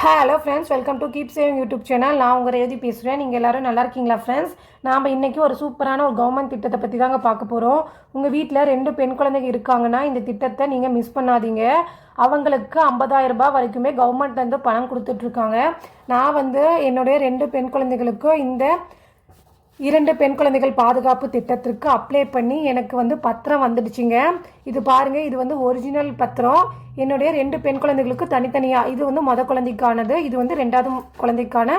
Hello friends welcome to keep saving YouTube channel நான் உங்கள் எழுதி பேசுகிறேன் நீங்கள் எல்லாரும் நல்லா இருக்கீங்களா ஃப்ரெண்ட்ஸ் நாம் இன்றைக்கி ஒரு சூப்பரான ஒரு கவர்மெண்ட் திட்டத்தை பற்றி தாங்க பார்க்க போகிறோம் உங்கள் வீட்டில் ரெண்டு பெண் குழந்தைங்க இருக்காங்கன்னா இந்த திட்டத்தை நீங்கள் மிஸ் பண்ணாதீங்க. அவங்களுக்கு 50000 ரூபாய் வரைக்குமே கவர்மெண்ட் வந்து பணம் கொடுத்துட்ருக்காங்க நான் வந்து என்னுடைய ரெண்டு பெண் குழந்தைகளுக்கும் இந்த இரண்டு பெண் குழந்தைகள் பாதுகாப்பு திட்டத்திற்கு அப்ளை பண்ணி எனக்கு வந்து பத்திரம் வந்துடுச்சுங்க. இது பாருங்க இது வந்து ஒரிஜினல் பத்திரம். என்னுடைய ரெண்டு பெண் குழந்தைகளுக்கு தனித்தனியாக இது வந்து மொத குழந்தைக்கானது இது வந்து ரெண்டாவது குழந்தைக்கான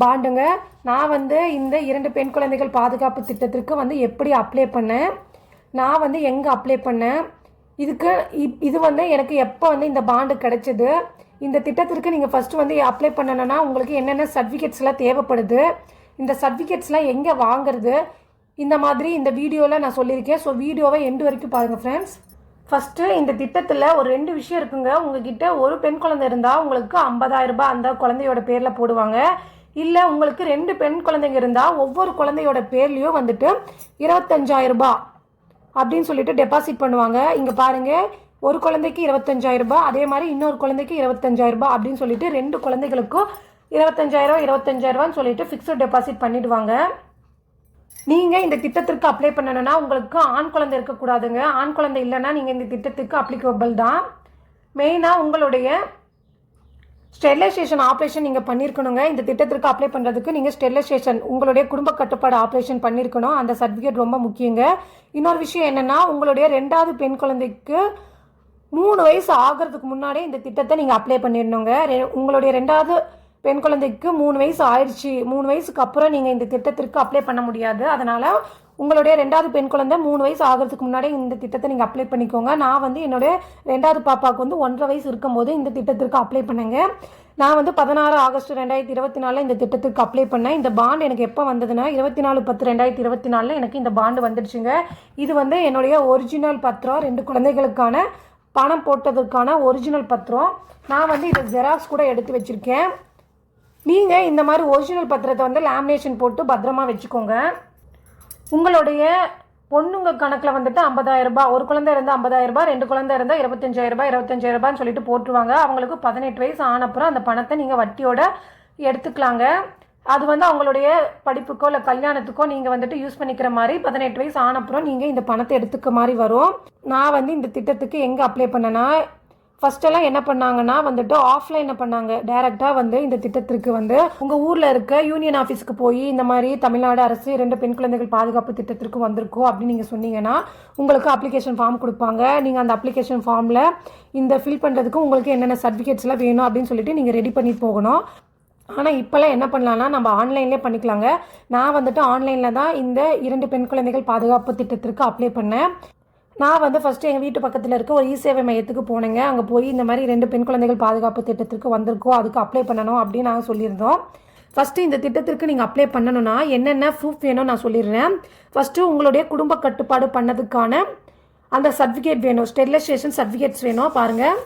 பாண்டுங்க. நான் வந்து இந்த இரண்டு பெண் குழந்தைகள் பாதுகாப்பு திட்டத்திற்கு வந்து எப்படி அப்ளை பண்ணேன்? நான் வந்து எங்கே அப்ளை பண்ணேன்? இதுக்கு இப்- இது வந்து எனக்கு எப்போ வந்து இந்த பாண்டு கிடைச்சது? இந்த திட்டத்திற்கு நீங்கள் ஃபஸ்ட்டு வந்து அப்ளை பண்ணணும்னா உங்களுக்கு என்னென்ன சர்டிஃபிகேட்ஸ்லாம் தேவைப்படுது? இந்த சர்டிஃபிகேட்ஸ்லாம் எங்கே வாங்குறது? இந்த மாதிரி இந்த வீடியோவில் நான் சொல்லியிருக்கேன். ஸோ வீடியோவை எண்டு வரைக்கும் பாருங்கள் ஃப்ரெண்ட்ஸ் ஃபஸ்ட்டு இந்த திட்டத்தில் ஒரு ரெண்டு விஷயம் இருக்குங்க. உங்ககிட்ட ஒரு பெண் குழந்தை இருந்தால் உங்களுக்கு 50000 ரூபாய் அந்த குழந்தையோட பேரில் போடுவாங்க. இல்லை உங்களுக்கு ரெண்டு பெண் குழந்தைங்க இருந்தால் ஒவ்வொரு குழந்தையோட பேர்லேயும் வந்துட்டு இருபத்தஞ்சாயிரரூபா அப்படின்னு சொல்லிட்டு டெபாசிட் பண்ணுவாங்க. இங்கே பாருங்கள் ஒரு குழந்தைக்கு இருபத்தஞ்சாயிரரூபா அதே மாதிரி இன்னொரு குழந்தைக்கு இருபத்தஞ்சாயிரரூபா அப்படின்னு சொல்லிட்டு ரெண்டு குழந்தைகளுக்கும் 25000 25000 சொல்லிட்டு ஃபிக்ஸட் டெபாசிட் பண்ணிடுவாங்க. நீங்கள் இந்த திட்டத்திற்கு அப்ளை பண்ணணும்னா உங்களுக்கு ஆண் குழந்தை இருக்கக்கூடாதுங்க. ஆண் குழந்தை இல்லைன்னா நீங்கள் இந்த திட்டத்துக்கு அப்ளிகபிள் தான். மெயினாக உங்களுடைய ஸ்டெர்லைசேஷன் ஆப்ரேஷன் நீங்கள் பண்ணியிருக்கணுங்க இந்த திட்டத்திற்கு அப்ளை பண்ணுறதுக்கு நீங்கள் ஸ்டெர்லைசேஷன் உங்களுடைய குடும்ப கட்டுப்பாடு ஆப்ரேஷன் பண்ணியிருக்கணும் அந்த சர்டிஃபிகேட் ரொம்ப முக்கியங்க. இன்னொரு விஷயம் என்னென்னா உங்களுடைய ரெண்டாவது பெண் குழந்தைக்கு மூணு வயசு ஆகிறதுக்கு முன்னாடியே இந்த திட்டத்தை நீங்கள் அப்ளை பண்ணிடணுங்க. ரெ- உங்களுடைய ரெண்டாவது பெண் குழந்தைக்கு மூணு வயசு ஆயிடுச்சு. மூணு வயசுக்கு அப்புறம் நீங்கள் இந்த திட்டத்திற்கு அப்ளை பண்ண முடியாது. அதனால் உங்களுடைய ரெண்டாவது பெண் குழந்தை மூணு வயசு ஆகிறதுக்கு முன்னாடி இந்த திட்டத்தை நீங்கள் அப்ளை பண்ணிக்கோங்க. நான் வந்து என்னுடைய ரெண்டாவது பாப்பாவுக்கு வந்து ஒன்றரை வயசு இருக்கும்போது இந்த திட்டத்திற்கு அப்ளை பண்ணுங்க. நான் வந்து பதினாறு ஆகஸ்ட் ரெண்டாயிரத்தி இருபத்தி நாலில் இந்த திட்டத்துக்கு அப்ளை பண்ணேன். இந்த பாண்ட் எனக்கு எப்போ வந்ததுன்னா இருபத்தி நாலு பத்து ரெண்டாயிரத்தி இருபத்தி நாலில் எனக்கு இந்த பாண்டு வந்துடுச்சுங்க. இது வந்து என்னுடைய ஒரிஜினல் பத்திரம். ரெண்டு குழந்தைகளுக்கான பணம் போட்டதுக்கான ஒரிஜினல் பத்திரம். நான் வந்து இதை ஜெராக்ஸ் கூட எடுத்து வச்சுருக்கேன். நீங்கள் இந்த மாதிரி ஒரிஜினல் பத்திரத்தை வந்து லேமினேஷன் போட்டு பத்திரமா வச்சுக்கோங்க. உங்களுடைய பொண்ணுங்க கணக்கில் வந்துட்டு ஐம்பதாயிரரூபா ஒரு குழந்தை இருந்தால் ஐம்பதாயிரரூபா ரெண்டு குழந்தை இருந்தால் இருபத்தஞ்சாயிரம் ரூபாய் சொல்லிட்டு போட்டுருவாங்க. அவங்களுக்கு பதினெட்டு வயசு ஆனப்புறம் அந்த பணத்தை நீங்கள் வட்டியோட எடுத்துக்கலாங்க. அது வந்து அவங்களுடைய படிப்புக்கோ இல்லை கல்யாணத்துக்கோ நீங்கள் வந்துட்டு யூஸ் பண்ணிக்கிற மாதிரி பதினெட்டு வயசு ஆனப்புறம் நீங்கள் இந்த பணத்தை எடுத்துக்க மாதிரி வரும். நான் வந்து இந்த திட்டத்துக்கு எங்கே அப்ளை பண்ணேன்னா ஃபஸ்ட்டெல்லாம் என்ன பண்ணாங்கன்னா வந்துட்டு ஆஃப்லைனில் பண்ணாங்க. டைரெக்டாக வந்து இந்த திட்டத்திற்கு வந்து உங்கள் ஊரில் இருக்க யூனியன் ஆஃபீஸ்க்கு போய் இந்த மாதிரி தமிழ்நாடு அரசு ரெண்டு பெண் குழந்தைகள் பாதுகாப்பு திட்டத்திற்கு வந்திருக்கோம் அப்படின்னு நீங்கள் சொன்னீங்கன்னா உங்களுக்கு அப்ளிகேஷன் ஃபார்ம் கொடுப்பாங்க. நீங்கள் அந்த அப்ளிகேஷன் ஃபார்மில் இந்த ஃபில் பண்ணுறதுக்கு உங்களுக்கு என்னென்ன சர்டிஃபிகேட்ஸ்லாம் வேணும் அப்படின்னு சொல்லிட்டு நீங்கள் ரெடி பண்ணி போகணும். ஆனால் இப்போல்லாம் என்ன பண்ணலாம்னா நம்ம ஆன்லைன்லேயே பண்ணிக்கலாங்க. நான் வந்துட்டு ஆன்லைனில் தான் இந்த இரண்டு பெண் குழந்தைகள் பாதுகாப்பு திட்டத்திற்கு அப்ளை பண்ணேன். நான் வந்து ஃபஸ்ட்டு எங்கள் வீட்டு பக்கத்தில் இருக்க ஒரு இ சேவை மையத்துக்கு போனேங்க. அங்கே போய் இந்த மாதிரி ரெண்டு பெண் குழந்தைகள் பாதுகாப்பு திட்டத்திற்கு வந்திருக்கோம். அதுக்கு அப்ளை பண்ணணும் அப்படின்னு நாங்கள் சொல்லியிருந்தோம். ஃபஸ்ட்டு இந்த திட்டத்திற்கு நீங்கள் அப்ளை பண்ணணும்னா என்னென்ன ப்ரூஃப் வேணும் நான் சொல்லிடுறேன். ஃபஸ்ட்டு உங்களுடைய குடும்ப கட்டுப்பாடு பண்ணதுக்கான அந்த சர்டிஃபிகேட் வேணும். ஸ்டெரிலைசேஷன் சர்டிஃபிகேட்ஸ் வேணும் பாருங்கள்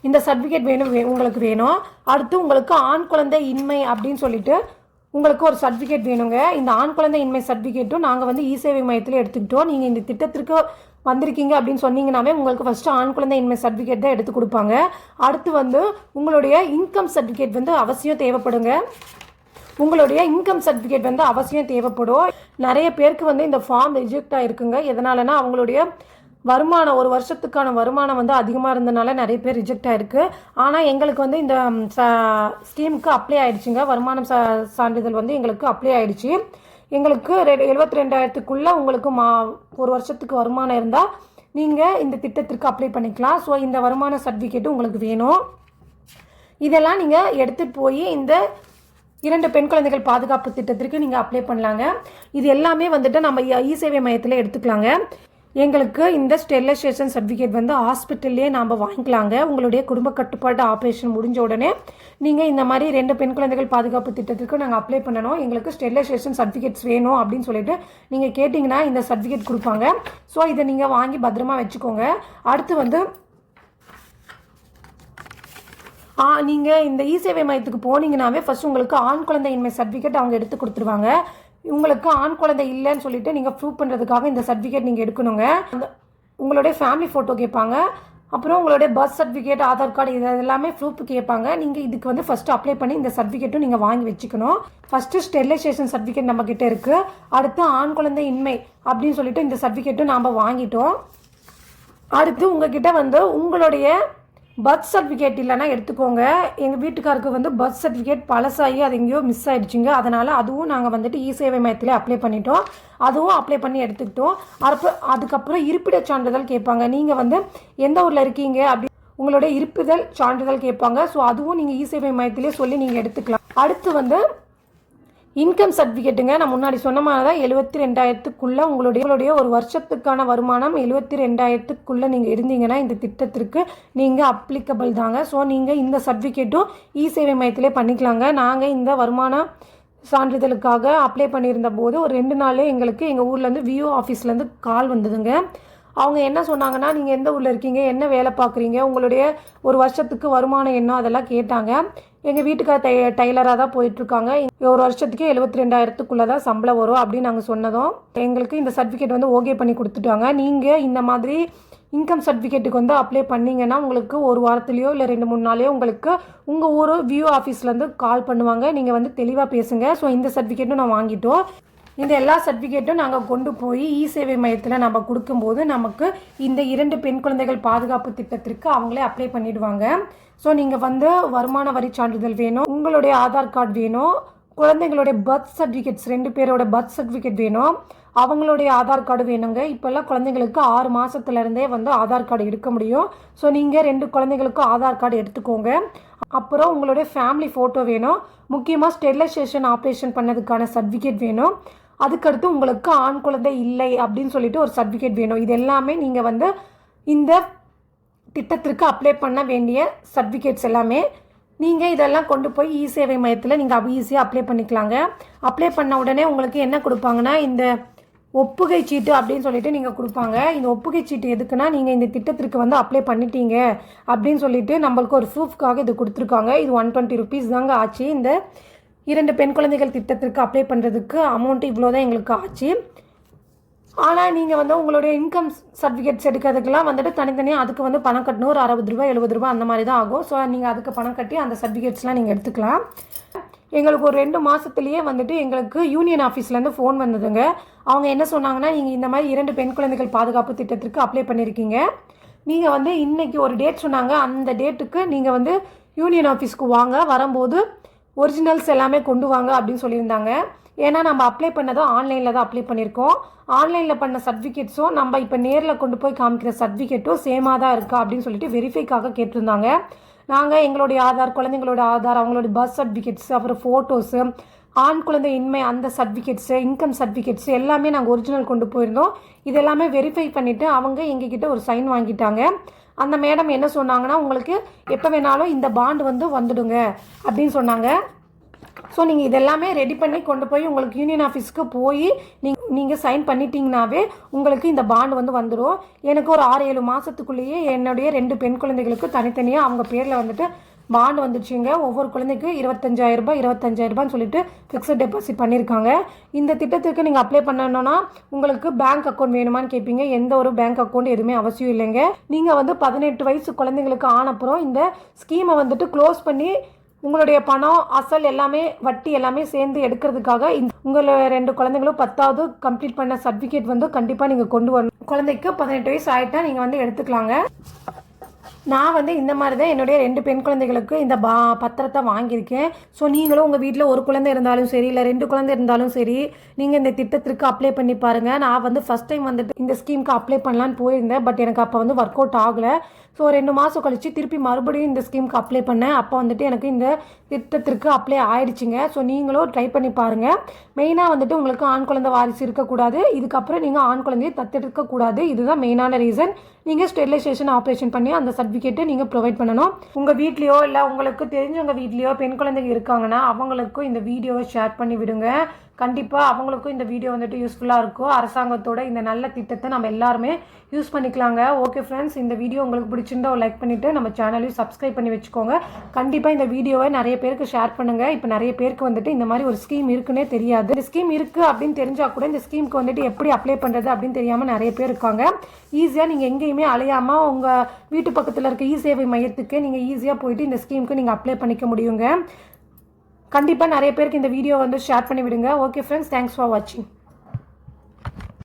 இந்த சர்டிஃபிகேட் வேணும் வே- உங்களுக்கு வேணும். அடுத்து உங்களுக்கு ஆண் குழந்தை இன்மை அப்படின்னு சொல்லிட்டு உங்களுக்கு ஒரு சர்டிஃபிகேட் வேணுங்க. இந்த ஆண் குழந்தை இன்மை சர்டிஃபிகேட்டும் நாங்கள் வந்து இ சேவை மையத்தில் எடுத்துக்கிட்டோம். நீங்கள் இந்த திட்டத்திற்கு வந்திருக்கீங்க அப்படின்னு சொன்னீங்கன்னாவே உங்களுக்கு ஃபஸ்ட்டு ஆண் குழந்தை இன்மை சர்டிஃபிகேட் தான் எடுத்து கொடுப்பாங்க. அடுத்து வந்து உங்களுடைய இன்கம் சர்டிஃபிகேட் வந்து அவசியம் தேவைப்படுங்க. உங்களுடைய இன்கம் சர்டிஃபிகேட் வந்து அவசியம் தேவைப்படும். நிறைய பேருக்கு வந்து இந்த ஃபார்ம் ரிஜெக்ட் ஆகிருக்குங்க எதனாலனா அவங்களுடைய வருமானம் ஒரு வருஷத்துக்கான வருமானம் வந்து அதிகமாக இருந்தனால நிறைய பேர் ரிஜெக்ட் ஆகிருக்கு ஆனால் எங்களுக்கு வந்து இந்த ஸ்கீமுக்கு அப்ளை ஆகிடுச்சிங்க வருமானம் சா சான்றிதழ் வந்து எங்களுக்கு அப்ளை ஆகிடுச்சி எங்களுக்கு எழுபத்தி ரெண்டாயிரத்துக்குள்ளே உங்களுக்கு மா ஒரு வருஷத்துக்கு வருமானம் இருந்தால் நீங்கள் இந்த திட்டத்திற்கு அப்ளை பண்ணிக்கலாம். ஸோ இந்த வருமான சர்டிஃபிகேட்டும் உங்களுக்கு வேணும். இதெல்லாம் நீங்கள் எடுத்துகிட்டு போய் இந்த இரண்டு பெண் குழந்தைகள் பாதுகாப்பு திட்டத்திற்கு நீங்கள் அப்ளை பண்ணலாங்க. இது எல்லாமே வந்துட்டு நம்ம இ சேவை மையத்தில் எடுத்துக்கலாங்க. எங்களுக்கு இந்த ஸ்டெரிலைசேஷன் சர்டிஃபிகேட் வந்து ஹாஸ்பிட்டல்லே நாம் வாங்கிக்கலாங்க. உங்களுடைய குடும்ப கட்டுப்பாடு ஆப்ரேஷன் முடிஞ்ச உடனே நீங்கள் இந்த மாதிரி ரெண்டு பெண் குழந்தைகள் பாதுகாப்பு திட்டத்திற்கு நாங்கள் அப்ளை பண்ணணும். எங்களுக்கு ஸ்டெரிலைசேஷன் சர்டிஃபிகேட்ஸ் வேணும் அப்படின்னு சொல்லிட்டு நீங்கள் கேட்டிங்கன்னா இந்த சர்டிஃபிகேட் கொடுப்பாங்க. ஸோ இதை நீங்கள் வாங்கி பத்திரமா வச்சுக்கோங்க. அடுத்து வந்து ஆ நீங்கள் இந்த இ சேவை மையத்துக்கு போனீங்கன்னாவே ஃபஸ்ட் உங்களுக்கு ஆண் குழந்தையின்மை சர்டிஃபிகேட் அவங்க எடுத்து கொடுத்துருவாங்க. உங்களுக்கு ஆண் குழந்தை இல்லைன்னு சொல்லிட்டு நீங்கள் ப்ரூவ் பண்ணுறதுக்காக இந்த சர்டிஃபிகேட் நீங்கள் எடுக்கணுங்க. அந்த உங்களுடைய ஃபேமிலி ஃபோட்டோ கேட்பாங்க. அப்புறம் உங்களுடைய பர்த் சர்டிஃபிகேட் ஆதார் கார்டு இது எல்லாமே ப்ரூஃப் கேட்பாங்க. நீங்கள் இதுக்கு வந்து ஃபஸ்ட்டு அப்ளை பண்ணி இந்த சர்டிஃபிகேட்டும் நீங்கள் வாங்கி வச்சுக்கணும். ஃபஸ்ட்டு ஸ்டெரிலைசேஷன் சர்டிஃபிகேட் நம்மக்கிட்ட இருக்குது அடுத்து ஆண் குழந்தை இன்மை அப்படின்னு சொல்லிட்டு இந்த சர்டிஃபிகேட்டும் நாம் வாங்கிட்டோம். அடுத்து உங்ககிட்ட வந்து உங்களுடைய பர்த் சர்டிஃபிகேட் இல்லைன்னா எடுத்துக்கோங்க. எங்கள் வீட்டுக்காருக்கு வந்து பர்த் சர்டிஃபிகேட் பழசாகி அது எங்கேயோ மிஸ் ஆகிடுச்சிங்க அதனால் அதுவும் நாங்கள் வந்துட்டு இ சேவை மையத்தில் அப்ளை பண்ணிட்டோம். அதுவும் அப்ளை பண்ணி எடுத்துக்கிட்டோம். அப்போ அதுக்கப்புறம் இருப்பிடச் சான்றிதழ் கேட்பாங்க. நீங்கள் வந்து எந்த ஊரில் இருக்கீங்க? அப்படி உங்களுடைய இருப்பிதழ் சான்றிதழ் கேட்பாங்க. ஸோ அதுவும் நீங்கள் இ சேவை மையத்திலே சொல்லி நீங்கள் எடுத்துக்கலாம். அடுத்து வந்து இன்கம் சர்டிஃபிகேட்டுங்க. நான் முன்னாடி சொன்ன மாதிரி தான் எழுபத்தி ரெண்டாயிரத்துக்குள்ளே உங்களுடைய உங்களுடைய ஒரு வருஷத்துக்கான வருமானம் எழுபத்தி ரெண்டாயிரத்துக்குள்ளே நீங்கள் இருந்தீங்கன்னா இந்த திட்டத்திற்கு நீங்கள் அப்ளிகபிள் தாங்க. ஸோ நீங்கள் இந்த சர்டிஃபிகேட்டும் இ சேவை மையத்திலே பண்ணிக்கலாங்க. நாங்கள் இந்த வருமான சான்றிதழுக்காக அப்ளை பண்ணியிருந்த போது ஒரு ரெண்டு நாள்லேயே எங்களுக்கு எங்கள் ஊர்லேருந்து விஓ ஆஃபீஸ்லேருந்து கால் வந்ததுங்க. அவங்க என்ன சொன்னாங்கன்னா நீங்கள் எந்த ஊரில் இருக்கீங்க? என்ன வேலை பார்க்குறீங்க? உங்களுடைய ஒரு வருஷத்துக்கு வருமானம் என்ன? அதெல்லாம் கேட்டாங்க. எங்கள் வீட்டுக்கார டை டைலராக தான் போயிட்டுருக்காங்க. ஒரு வருஷத்துக்கு எழுபத்தி ரெண்டாயிரத்துக்குள்ளே தான் சம்பளம் வரும் அப்படின்னு நாங்கள் சொன்னதும் எங்களுக்கு இந்த சர்டிஃபிகேட் வந்து ஓகே பண்ணி கொடுத்துட்டாங்க. நீங்கள் இந்த மாதிரி இன்கம் சர்டிஃபிகேட்டுக்கு வந்து அப்ளை பண்ணீங்கன்னா உங்களுக்கு ஒரு வாரத்துலேயோ இல்லை ரெண்டு மூணு நாளையோ உங்களுக்கு உங்கள் ஊர் வியூ ஆஃபீஸ்லேருந்து கால் பண்ணுவாங்க. நீங்கள் வந்து தெளிவாக பேசுங்க. ஸோ இந்த சர்டிஃபிகேட்டும் நான் வாங்கிட்டோம். இந்த எல்லா சர்டிஃபிகேட்டும் நாங்கள் கொண்டு போய் இ சேவை மையத்தில் நம்ம கொடுக்கும்போது நமக்கு இந்த இரண்டு பெண் குழந்தைகள் பாதுகாப்பு திட்டத்திற்கு அவங்களே அப்ளை பண்ணிவிடுவாங்க ஸோ நீங்கள் வந்து வருமான வரி சான்றிதழ் வேணும் உங்களுடைய ஆதார் கார்டு வேணும் குழந்தைங்களுடைய பர்த் சர்டிஃபிகேட்ஸ் ரெண்டு பேரோட பர்த் சர்டிஃபிகேட் வேணும். அவங்களுடைய ஆதார் கார்டு வேணுங்க. இப்போல்லாம் குழந்தைங்களுக்கு ஆறு மாதத்துலேருந்தே வந்து ஆதார் கார்டு எடுக்க முடியும். ஸோ நீங்கள் ரெண்டு குழந்தைங்களுக்கும் ஆதார் கார்டு எடுத்துக்கோங்க. அப்புறம் உங்களுடைய ஃபேமிலி ஃபோட்டோ வேணும். முக்கியமாக ஸ்டெரிலைசேஷன் ஆப்ரேஷன் பண்ணதுக்கான சர்டிஃபிகேட் வேணும். அதுக்கடுத்து உங்களுக்கு ஆண் குழந்தை இல்லை அப்படின்னு சொல்லிட்டு ஒரு சர்டிஃபிகேட் வேணும். இது எல்லாமே நீங்கள் வந்து இந்த திட்டத்திற்கு அப்ளை பண்ண வேண்டிய சர்டிஃபிகேட்ஸ் எல்லாமே நீங்கள் இதெல்லாம் கொண்டு போய் இ சேவை மையத்தில் நீங்கள் ஈஸியாக அப்ளை பண்ணிக்கலாங்க. அப்ளை பண்ண உடனே உங்களுக்கு என்ன கொடுப்பாங்கன்னா இந்த ஒப்புகை சீட்டு அப்படின்னு சொல்லிட்டு நீங்கள் கொடுப்பாங்க. இந்த ஒப்புகை சீட்டு எதுக்குன்னா நீங்கள் இந்த திட்டத்திற்கு வந்து அப்ளை பண்ணிட்டீங்க அப்படின்னு சொல்லிட்டு நம்மளுக்கு ஒரு ப்ரூஃப்காக இது கொடுத்துருக்காங்க. இது ஒன் டுவெண்ட்டி ருபீஸ் தாங்க ஆச்சு. இந்த இரண்டு பெண் குழந்தைகள் திட்டத்திற்கு அப்ளை பண்ணுறதுக்கு அமௌண்ட் இவ்வளோ தான் எங்களுக்கு ஆச்சு. ஆனால் நீங்கள் வந்து உங்களுடைய இன்கம் சர்டிஃபிகேட்ஸ் எடுக்கிறதுக்கெல்லாம் வந்துட்டு தனித்தனியாக அதுக்கு வந்து பணம் கட்டணும். ஒரு அறுபது ரூபாய் எழுபது ரூபா அந்த மாதிரி தான் ஆகும். ஸோ நீங்கள் அதுக்கு பணம் கட்டி அந்த சர்டிஃபிகேட்ஸ்லாம் நீங்கள் எடுத்துக்கலாம். எங்களுக்கு ஒரு ரெண்டு மாதத்துலேயே வந்துட்டு எங்களுக்கு யூனியன் ஆஃபீஸ்லேருந்து ஃபோன் வந்ததுங்க. அவங்க என்ன சொன்னாங்கன்னா நீங்கள் இந்த மாதிரி இரண்டு பெண் குழந்தைகள் பாதுகாப்பு திட்டத்திற்கு அப்ளை பண்ணியிருக்கீங்க நீங்கள் வந்து இன்றைக்கி ஒரு டேட் சொன்னாங்க. அந்த டேட்டுக்கு நீங்கள் வந்து யூனியன் ஆஃபீஸ்க்கு வாங்க. வரும்போது ஒரிஜினல்ஸ் எல்லாமே கொண்டு வாங்க அப்படின்னு சொல்லியிருந்தாங்க. ஏன்னா நம்ம அப்ளை பண்ணதும் ஆன்லைனில் தான் அப்ளை பண்ணியிருக்கோம் ஆன்லைனில் பண்ண சர்டிஃபிகேட்ஸும் நம்ம இப்போ நேரில் கொண்டு போய் காமிக்கிற சர்டிஃபிகேட்டும் சேமாக தான் இருக்கா அப்படின்னு சொல்லிட்டு வெரிஃபைக்காக கேட்டிருந்தாங்க. நாங்கள் எங்களுடைய ஆதார் குழந்தைங்களோட ஆதார் அவங்களோட பர்த் சர்டிஃபிகேட்ஸ் அப்புறம் ஃபோட்டோஸு ஆண் குழந்தை இன்மை அந்த சர்டிஃபிகேட்ஸு இன்கம் சர்டிஃபிகேட்ஸு எல்லாமே நாங்கள் ஒரிஜினல் கொண்டு போயிருந்தோம். இது எல்லாமே வெரிஃபை பண்ணிவிட்டு அவங்க எங்ககிட்ட ஒரு சைன் வாங்கிட்டாங்க. அந்த மேடம் என்ன சொன்னாங்கன்னா உங்களுக்கு எப்போ வேணாலும் இந்த பாண்டு வந்து வந்துடுங்க அப்படின்னு சொன்னாங்க. ஸோ நீங்கள் இதெல்லாமே ரெடி பண்ணி கொண்டு போய் உங்களுக்கு யூனியன் ஆஃபீஸ்க்கு போய் நீங்கள் நீங்கள் சைன் பண்ணிட்டீங்கனாவே உங்களுக்கு இந்த பாண்ட் வந்து வந்துடும் எனக்கு ஒரு ஆறு ஏழு மாதத்துக்குள்ளேயே என்னுடைய ரெண்டு பெண் குழந்தைகளுக்கு தனித்தனியாக அவங்க பேரில் வந்துட்டு பாண்டு வந்துடுச்சுங்க ஒவ்வொரு குழந்தைக்கு இருபத்தஞ்சாயிரம் ரூபாய் இருபத்தஞ்சாயிரம் ரூபான்னு சொல்லிட்டு ஃபிக்ஸட் டெபாசிட் பண்ணியிருக்காங்க இந்த திட்டத்துக்கு நீங்கள் அப்ளை பண்ணணும்னா உங்களுக்கு பேங்க் அக்கௌண்ட் வேணுமான்னு கேட்பீங்க எந்த ஒரு பேங்க் அக்கௌண்ட் எதுவுமே அவசியம் இல்லைங்க. நீங்கள் வந்து பதினெட்டு வயசு குழந்தைங்களுக்கு ஆனப்புறம் இந்த ஸ்கீமை வந்துட்டு க்ளோஸ் பண்ணி உங்களுடைய பணம் அசல் எல்லாமே வட்டி எல்லாமே சேர்ந்து எடுக்கிறதுக்காக இந்த உங்களை ரெண்டு குழந்தைங்களும் பத்தாவது கம்ப்ளீட் பண்ண சர்டிஃபிகேட் வந்து கண்டிப்பாக நீங்கள் கொண்டு வரணும். குழந்தைக்கு பதினெட்டு வயசு ஆகிட்டா நீங்கள் வந்து எடுத்துக்கலாங்க. நான் வந்து இந்த மாதிரி தான் என்னுடைய ரெண்டு பெண் குழந்தைகளுக்கு இந்த பா பத்திரத்தை வாங்கியிருக்கேன். ஸோ நீங்களும் உங்கள் வீட்டில் ஒரு குழந்தை இருந்தாலும் சரி இல்லை ரெண்டு குழந்தை இருந்தாலும் சரி நீங்கள் இந்த திட்டத்திற்கு அப்ளை பண்ணி பாருங்கள் நான் வந்து ஃபஸ்ட் டைம் வந்துட்டு இந்த ஸ்கீமுக்கு அப்ளை பண்ணலான்னு போயிருந்தேன் பட் எனக்கு அப்போ வந்து ஒர்க் அவுட் ஆகலை. ஸோ ரெண்டு மாதம் கழித்து திருப்பி மறுபடியும் இந்த ஸ்கீமுக்கு அப்ளை பண்ணேன். அப்போ வந்துட்டு எனக்கு இந்த திட்டத்திற்கு அப்ளை ஆயிடுச்சுங்க. ஸோ நீங்களும் ட்ரை பண்ணி பாருங்கள் மெயினாக வந்துட்டு உங்களுக்கு ஆண் குழந்தை வாரிசு இருக்கக்கூடாது. இதுக்கப்புறம் நீங்கள் ஆண் குழந்தையை தத்தெடுக்கக்கூடாது. இதுதான் மெயினான ரீசன் நீங்கள் ஸ்டெரிலைசேஷன் ஆப்ரேஷன் பண்ணி அந்த சர்டிஃபிகேட்டை நீங்கள் ப்ரொவைட் பண்ணணும். உங்கள் வீட்லேயோ இல்லை உங்களுக்கு தெரிஞ்சவங்க வீட்லேயோ பெண் குழந்தைங்க இருக்காங்கன்னா அவங்களுக்கும் இந்த வீடியோவை ஷேர் பண்ணி விடுங்க கண்டிப்பாக அவங்களுக்கும் இந்த வீடியோ வந்துட்டு யூஸ்ஃபுல்லாக இருக்கும் அரசாங்கத்தோட இந்த நல்ல திட்டத்தை நம்ம எல்லாருமே யூஸ் பண்ணிக்கலாங்க. ஓகே ஃப்ரெண்ட்ஸ் இந்த வீடியோ உங்களுக்கு பிடிச்சிருந்தா ஒரு லைக் பண்ணிவிட்டு நம்ம சேனலையும் சப்ஸ்கிரைப் பண்ணி வச்சுக்கோங்க. கண்டிப்பாக இந்த வீடியோவை நிறைய பேருக்கு ஷேர் பண்ணுங்கள் இப்போ நிறைய பேருக்கு வந்துட்டு இந்த மாதிரி ஒரு ஸ்கீம் இருக்குன்னே தெரியாது. இந்த ஸ்கீம் இருக்குது அப்படின்னு தெரிஞ்சால் கூட இந்த ஸ்கீமுக்கு வந்துட்டு எப்படி அப்ளை பண்ணுறது அப்படின்னு தெரியாமல் நிறைய பேர் இருக்காங்க. ஈஸியாக நீங்கள் எங்கேயுமே அலையாமல் உங்கள் வீட்டு பக்கத்தில் இருக்க இ சேவை மையத்துக்கு நீங்கள் ஈஸியாக போயிட்டு இந்த ஸ்கீமுக்கு நீங்கள் அப்ளை பண்ணிக்க முடியுங்க. கண்டிப்பாக நிறைய பேருக்கு இந்த வீடியோ வந்து ஷேர் பண்ணி விடுங்க ஓகே ஃப்ரெண்ட்ஸ் தேங்க்ஸ் ஃபார் வாட்சிங்